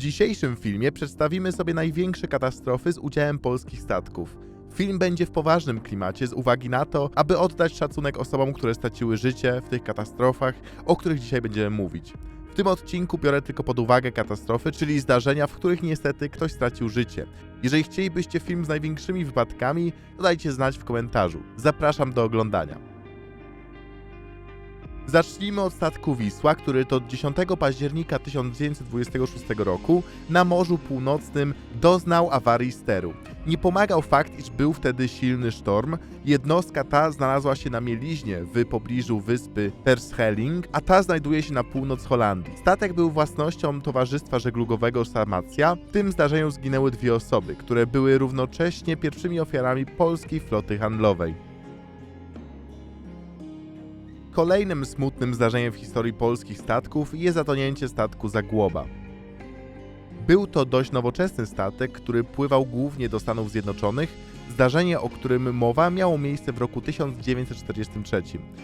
dzisiejszym filmie przedstawimy sobie największe katastrofy z udziałem polskich statków. Film będzie w poważnym klimacie z uwagi na to, aby oddać szacunek osobom, które straciły życie w tych katastrofach, o których dzisiaj będziemy mówić. W tym odcinku biorę tylko pod uwagę katastrofy, czyli zdarzenia, w których niestety ktoś stracił życie. Jeżeli chcielibyście film z największymi wypadkami, to dajcie znać w komentarzu. Zapraszam do oglądania. Zacznijmy od statku Wisła, który to 10 października 1926 roku na Morzu Północnym doznał awarii steru. Nie pomagał fakt, iż był wtedy silny sztorm. Jednostka ta znalazła się na mieliźnie w pobliżu wyspy Terschelling, a ta znajduje się na północ Holandii. Statek był własnością Towarzystwa Żeglugowego Sarmacja. W tym zdarzeniu zginęły dwie osoby, które były równocześnie pierwszymi ofiarami polskiej floty handlowej. Kolejnym smutnym zdarzeniem w historii polskich statków jest zatonięcie statku Zagłoba. Był to dość nowoczesny statek, który pływał głównie do Stanów Zjednoczonych. Zdarzenie, o którym mowa, miało miejsce w roku 1943.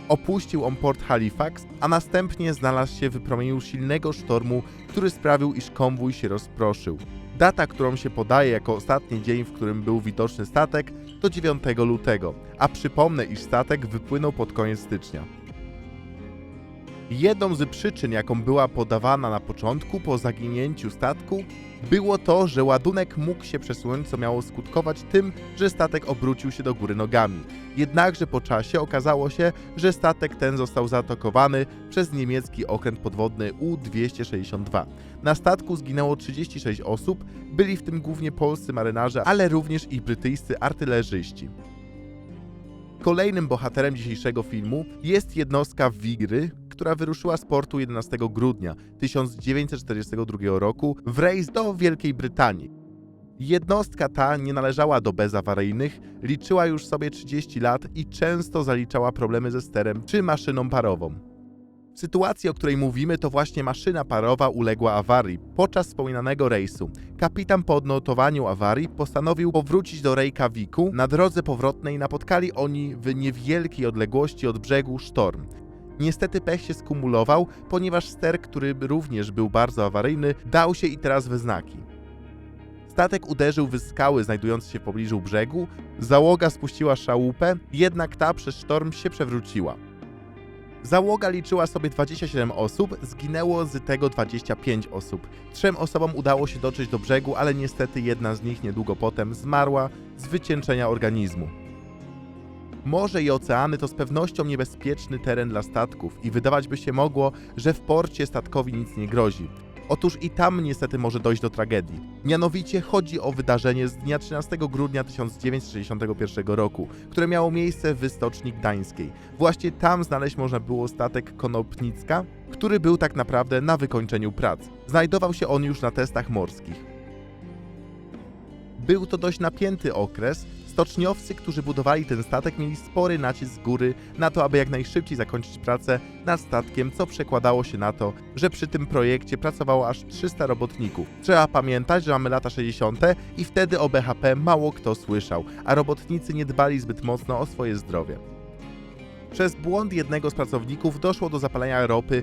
Opuścił on port Halifax, a następnie znalazł się w promieniu silnego sztormu, który sprawił, iż konwój się rozproszył. Data, którą się podaje jako ostatni dzień, w którym był widoczny statek, to 9 lutego, a przypomnę, iż statek wypłynął pod koniec stycznia. Jedną z przyczyn, jaką była podawana na początku po zaginięciu statku, było to, że ładunek mógł się przesunąć, co miało skutkować tym, że statek obrócił się do góry nogami. Jednakże po czasie okazało się, że statek ten został zaatakowany przez niemiecki okręt podwodny U-262. Na statku zginęło 36 osób, byli w tym głównie polscy marynarze, ale również i brytyjscy artylerzyści. Kolejnym bohaterem dzisiejszego filmu jest jednostka Wigry, która wyruszyła z portu 11 grudnia 1942 roku w rejs do Wielkiej Brytanii. Jednostka ta nie należała do bezawaryjnych, liczyła już sobie 30 lat i często zaliczała problemy ze sterem czy maszyną parową. W sytuacji, o której mówimy, to właśnie maszyna parowa uległa awarii podczas wspominanego rejsu. Kapitan po odnotowaniu awarii postanowił powrócić do Reykjaviku. Na drodze powrotnej napotkali oni w niewielkiej odległości od brzegu sztorm. Niestety pech się skumulował, ponieważ ster, który również był bardzo awaryjny, dał się i teraz we znaki. Statek uderzył w skały znajdujące się w pobliżu brzegu, załoga spuściła szałupę, jednak ta przez sztorm się przewróciła. Załoga liczyła sobie 27 osób, zginęło z tego 25 osób. Trzem osobom udało się dotrzeć do brzegu, ale niestety jedna z nich niedługo potem zmarła z wycieńczenia organizmu. Morze i oceany to z pewnością niebezpieczny teren dla statków i wydawać by się mogło, że w porcie statkowi nic nie grozi. Otóż i tam niestety może dojść do tragedii. Mianowicie chodzi o wydarzenie z dnia 13 grudnia 1961 roku, które miało miejsce w Stoczni Gdańskiej. Właśnie tam znaleźć można było statek Konopnicka, który był tak naprawdę na wykończeniu prac. Znajdował się on już na testach morskich. Był to dość napięty okres, Stoczniowcy, którzy budowali ten statek, mieli spory nacisk z góry na to, aby jak najszybciej zakończyć pracę nad statkiem, co przekładało się na to, że przy tym projekcie pracowało aż 300 robotników. Trzeba pamiętać, że mamy lata 60. i wtedy o BHP mało kto słyszał, a robotnicy nie dbali zbyt mocno o swoje zdrowie. Przez błąd jednego z pracowników doszło do zapalenia ropy,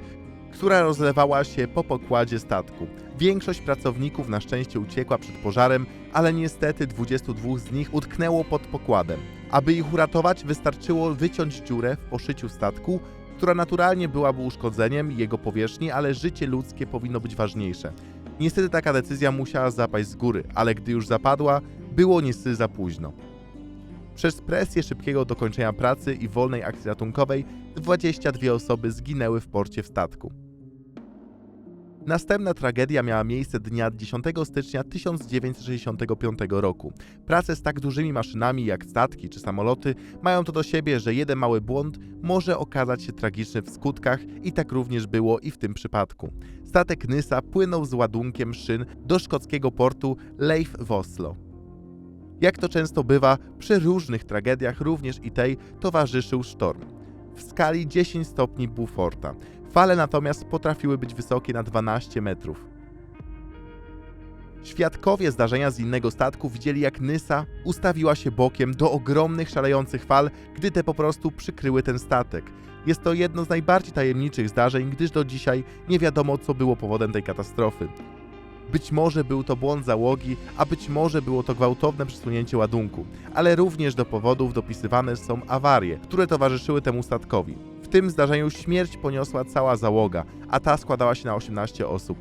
która rozlewała się po pokładzie statku. Większość pracowników na szczęście uciekła przed pożarem, ale niestety 22 z nich utknęło pod pokładem. Aby ich uratować, wystarczyło wyciąć dziurę w poszyciu statku, która naturalnie byłaby uszkodzeniem jego powierzchni, ale życie ludzkie powinno być ważniejsze. Niestety taka decyzja musiała zapaść z góry, ale gdy już zapadła, było niestety za późno. Przez presję szybkiego dokończenia pracy i wolnej akcji ratunkowej 22 osoby zginęły w porcie w statku. Następna tragedia miała miejsce dnia 10 stycznia 1965 roku. Prace z tak dużymi maszynami jak statki czy samoloty mają to do siebie, że jeden mały błąd może okazać się tragiczny w skutkach i tak również było i w tym przypadku. Statek Nysa płynął z ładunkiem szyn do szkockiego portu Leif w Oslo. Jak to często bywa, przy różnych tragediach, również i tej, towarzyszył sztorm. W skali 10 stopni Beauforta. Fale natomiast potrafiły być wysokie na 12 metrów. Świadkowie zdarzenia z innego statku widzieli, jak Nysa ustawiła się bokiem do ogromnych, szalejących fal, gdy te po prostu przykryły ten statek. Jest to jedno z najbardziej tajemniczych zdarzeń, gdyż do dzisiaj nie wiadomo, co było powodem tej katastrofy. Być może był to błąd załogi, a być może było to gwałtowne przesunięcie ładunku, ale również do powodów dopisywane są awarie, które towarzyszyły temu statkowi. W tym zdarzeniu śmierć poniosła cała załoga, a ta składała się na 18 osób.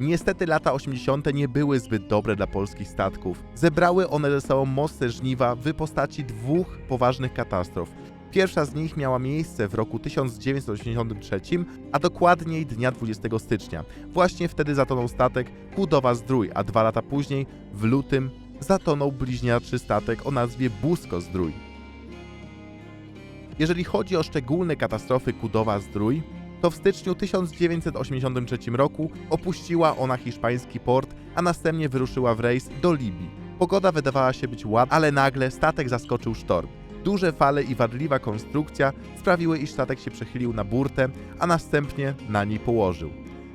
Niestety lata 80. nie były zbyt dobre dla polskich statków. Zebrały one ze sobą mocne żniwa w postaci dwóch poważnych katastrof. Pierwsza z nich miała miejsce w roku 1983, a dokładniej dnia 20 stycznia. Właśnie wtedy zatonął statek Kudowa Zdrój, a dwa lata później, w lutym, zatonął bliźniaczy statek o nazwie Busko Zdrój. Jeżeli chodzi o szczególne katastrofy Kudowa Zdrój, to w styczniu 1983 roku opuściła ona hiszpański port, a następnie wyruszyła w rejs do Libii. Pogoda wydawała się być ładna, ale nagle statek zaskoczył sztorm. Duże fale i wadliwa konstrukcja sprawiły, iż statek się przechylił na burtę, a następnie na niej położył.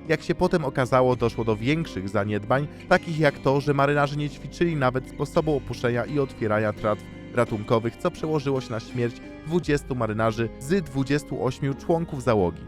Jak się potem okazało, doszło do większych zaniedbań, takich jak to, że marynarze nie ćwiczyli nawet sposobu opuszczenia i otwierania tratw ratunkowych, co przełożyło się na śmierć 20 marynarzy z 28 członków załogi.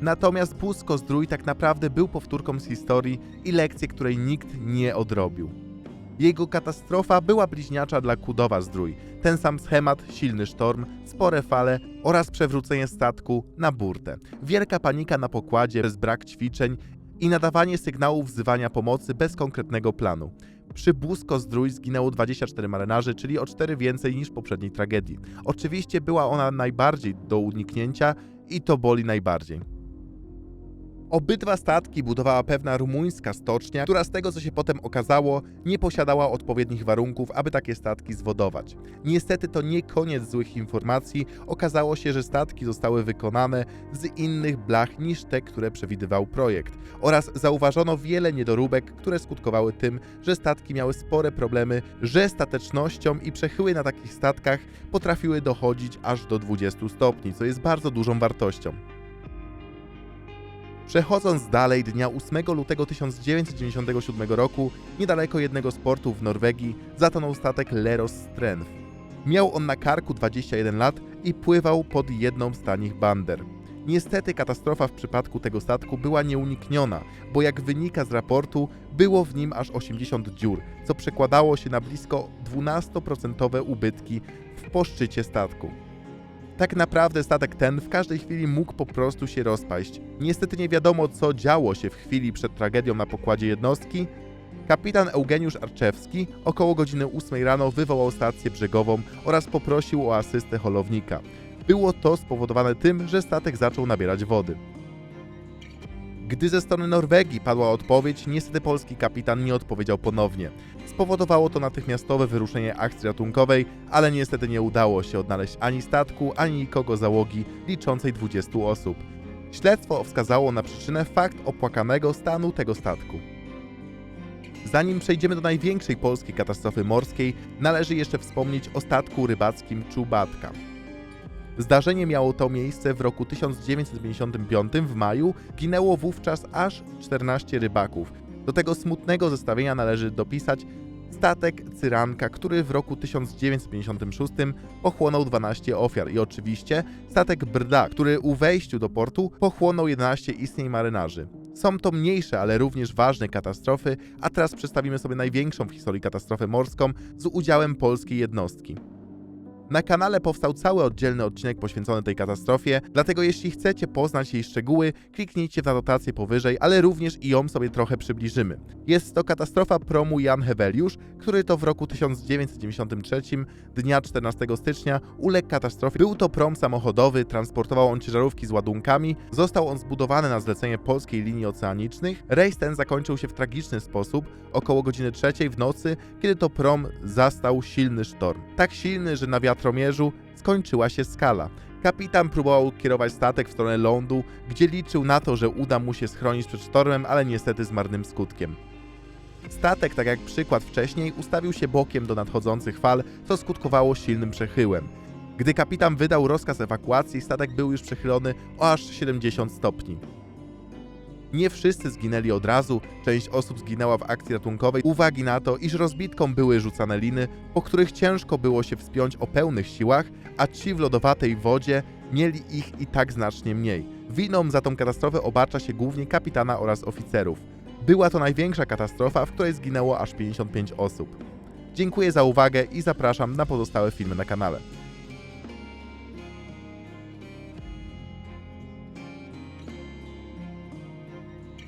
Natomiast Busko Zdrój tak naprawdę był powtórką z historii i lekcji, której nikt nie odrobił. Jego katastrofa była bliźniacza dla Kudowa Zdrój. Ten sam schemat, silny sztorm, spore fale oraz przewrócenie statku na burtę. Wielka panika na pokładzie bez brak ćwiczeń i nadawanie sygnałów wzywania pomocy bez konkretnego planu. Przy Busko Zdrój zginęło 24 marynarzy, czyli o 4 więcej niż poprzedniej tragedii. Oczywiście była ona najbardziej do uniknięcia i to boli najbardziej. Obydwa statki budowała pewna rumuńska stocznia, która z tego co się potem okazało, nie posiadała odpowiednich warunków, aby takie statki zwodować. Niestety to nie koniec złych informacji, okazało się, że statki zostały wykonane z innych blach niż te, które przewidywał projekt. Oraz zauważono wiele niedoróbek, które skutkowały tym, że statki miały spore problemy, że statecznością i przechyły na takich statkach potrafiły dochodzić aż do 20 stopni, co jest bardzo dużą wartością. Przechodząc dalej, dnia 8 lutego 1997 roku, niedaleko jednego z portów w Norwegii, zatonął statek Leros Strength. Miał on na karku 21 lat i pływał pod jedną z tanich bander. Niestety katastrofa w przypadku tego statku była nieunikniona, bo jak wynika z raportu, było w nim aż 80 dziur, co przekładało się na blisko 12% ubytki w poszczycie statku. Tak naprawdę statek ten w każdej chwili mógł po prostu się rozpaść. Niestety nie wiadomo, co działo się w chwili przed tragedią na pokładzie jednostki. Kapitan Eugeniusz Arczewski około godziny 8 rano wywołał stację brzegową oraz poprosił o asystę holownika. Było to spowodowane tym, że statek zaczął nabierać wody. Gdy ze strony Norwegii padła odpowiedź, niestety polski kapitan nie odpowiedział ponownie. Spowodowało to natychmiastowe wyruszenie akcji ratunkowej, ale niestety nie udało się odnaleźć ani statku, ani nikogo załogi liczącej 20 osób. Śledztwo wskazało na przyczynę fakt opłakanego stanu tego statku. Zanim przejdziemy do największej polskiej katastrofy morskiej, należy jeszcze wspomnieć o statku rybackim Czubatka. Zdarzenie miało to miejsce w roku 1955 w maju, ginęło wówczas aż 14 rybaków. Do tego smutnego zestawienia należy dopisać statek Cyranka, który w roku 1956 pochłonął 12 ofiar i oczywiście statek Brda, który u wejściu do portu pochłonął 11 istnień marynarzy. Są to mniejsze, ale również ważne katastrofy, a teraz przedstawimy sobie największą w historii katastrofę morską z udziałem polskiej jednostki. Na kanale powstał cały oddzielny odcinek poświęcony tej katastrofie, dlatego jeśli chcecie poznać jej szczegóły, kliknijcie w anotację powyżej, ale również i ją sobie trochę przybliżymy. Jest to katastrofa promu Jan Heweliusz, który to w roku 1993, dnia 14 stycznia, uległ katastrofie. Był to prom samochodowy, transportował on ciężarówki z ładunkami, został on zbudowany na zlecenie Polskiej Linii Oceanicznych. Rejs ten zakończył się w tragiczny sposób, około godziny trzeciej w nocy, kiedy to prom zastał silny sztorm. Tak silny, że na wiatromierzu skończyła się skala. Kapitan próbował kierować statek w stronę lądu, gdzie liczył na to, że uda mu się schronić przed sztormem, ale niestety z marnym skutkiem. Statek, tak jak przykład wcześniej, ustawił się bokiem do nadchodzących fal, co skutkowało silnym przechyłem. Gdy kapitan wydał rozkaz ewakuacji, statek był już przechylony o aż 70 stopni. Nie wszyscy zginęli od razu, część osób zginęła w akcji ratunkowej, uwagi na to, iż rozbitką były rzucane liny, po których ciężko było się wspiąć o pełnych siłach, a ci w lodowatej wodzie mieli ich i tak znacznie mniej. Winą za tą katastrofę obarcza się głównie kapitana oraz oficerów. Była to największa katastrofa, w której zginęło aż 55 osób. Dziękuję za uwagę i zapraszam na pozostałe filmy na kanale.